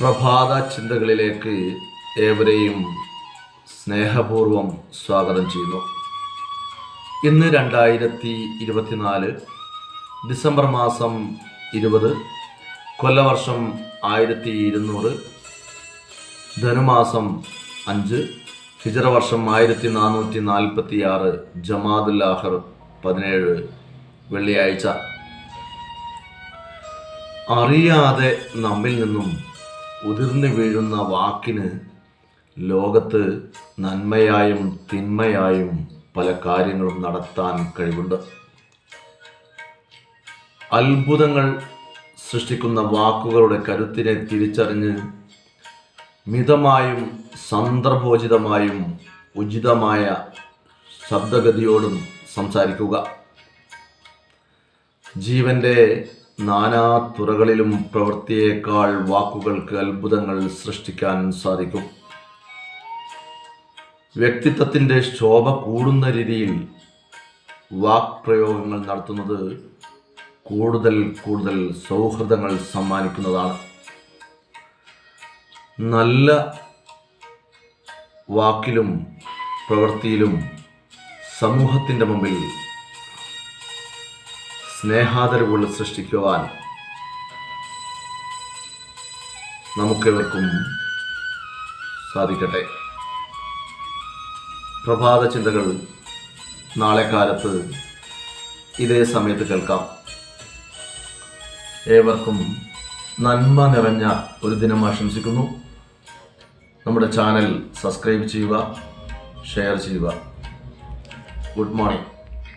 പ്രഭാത ചിന്തകളിലേക്ക് ഏവരെയും സ്നേഹപൂർവം സ്വാഗതം ചെയ്യുന്നു. ഇന്ന് രണ്ടായിരത്തി ഇരുപത്തിനാല് ഡിസംബർ മാസം ഇരുപത് കൊല്ലവർഷം ആയിരത്തി ഇരുന്നൂറ് ധനുമാസം അഞ്ച് ഹിജറ വർഷം ആയിരത്തി നാനൂറ്റി നാൽപ്പത്തി ആറ് ജമാദുൽ ആഹർ പതിനേഴ് വെള്ളിയാഴ്ച. അറിയാതെ നമ്മിൽ നിന്നും ഉതിർന്നു വീഴുന്ന വാക്കിന് ലോകത്ത് നന്മയായും തിന്മയായും പല കാര്യങ്ങളും നടത്താൻ കഴിവുണ്ട്. അത്ഭുതങ്ങൾ സൃഷ്ടിക്കുന്ന വാക്കുകളുടെ കരുത്തിനെ തിരിച്ചറിഞ്ഞ് മിതമായും സന്ദർഭോചിതമായും ഉചിതമായ ശബ്ദഗതിയോടും സംസാരിക്കുക. ജീവന്റെ നാനാ തുറകളിലും പ്രവൃത്തിയേക്കാൾ വാക്കുകൾക്ക് അത്ഭുതങ്ങൾ സൃഷ്ടിക്കാൻ സാധിക്കും. വ്യക്തിത്വത്തിന്റെ ശോഭ കൂടുന്ന രീതിയിൽ വാക്പ്രയോഗങ്ങൾ നടത്തുന്നത് കൂടുതൽ കൂടുതൽ സൗഹൃദങ്ങൾ സമ്മാനിക്കുന്നതാണ്. നല്ല വാക്കിലും പ്രവൃത്തിയിലും സമൂഹത്തിന്റെ മുമ്പിൽ സ്നേഹാദരവുകൾ സൃഷ്ടിക്കുവാൻ നമുക്കെവർക്കും സാധിക്കട്ടെ. പ്രഭാത ചിന്തകൾ നാളെ കാലത്ത് ഇതേ സമയത്ത് കേൾക്കാം. ഏവർക്കും നന്മ നിറഞ്ഞ ഒരു ദിനം ആശംസിക്കുന്നു. നമ്മുടെ ചാനൽ സബ്സ്ക്രൈബ് ചെയ്യുക ഷെയർ ചെയ്യുക. Good morning.